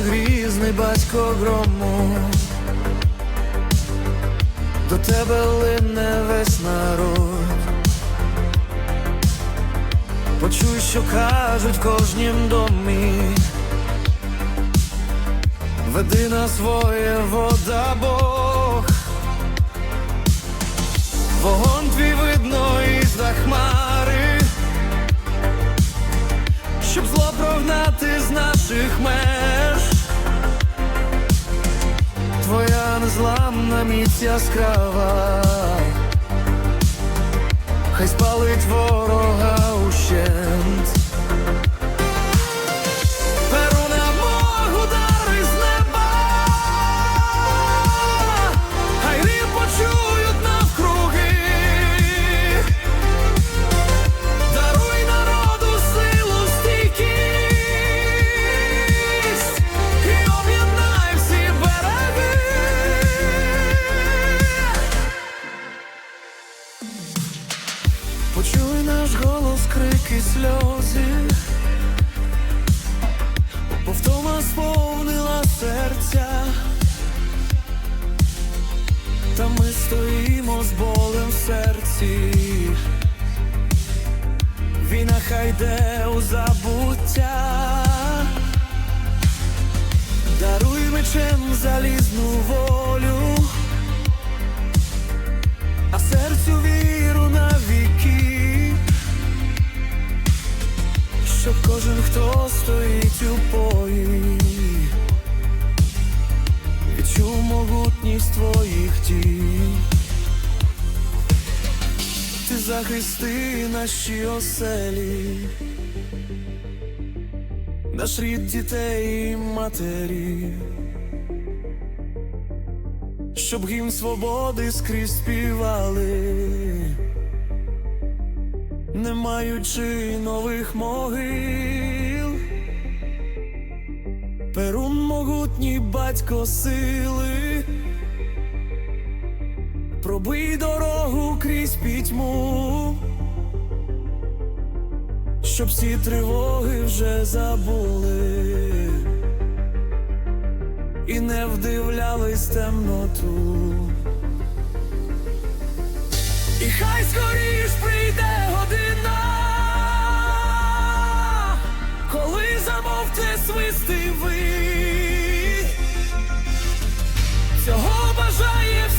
грізний батько грому, до тебе лине весь народ. Почуй, що кажуть в кожнім домі. Веди на своє вода Бог. Вогонь твій незламна міць яскрава, хай спалить ворога ущент. Почуй наш голос, крики, сльози, бо втома сповнила серця, та ми стоїмо з болем в серці. Війна хай йде у забуття, даруй мечем залізну щоб кожен, хто стоїть у бої, відчув могутність твоїх дій. Ти захисти наші оселі, наш рід дітей і матері, щоб гімн свободи скрізь співали, маючи нових могил. Перун могутній батько сили. Пробий дорогу крізь пітьму, щоб всі тривоги вже забули і не вдивлялись темноту. І хай скоріш прийде година, замовте свисти ви, цього бажає.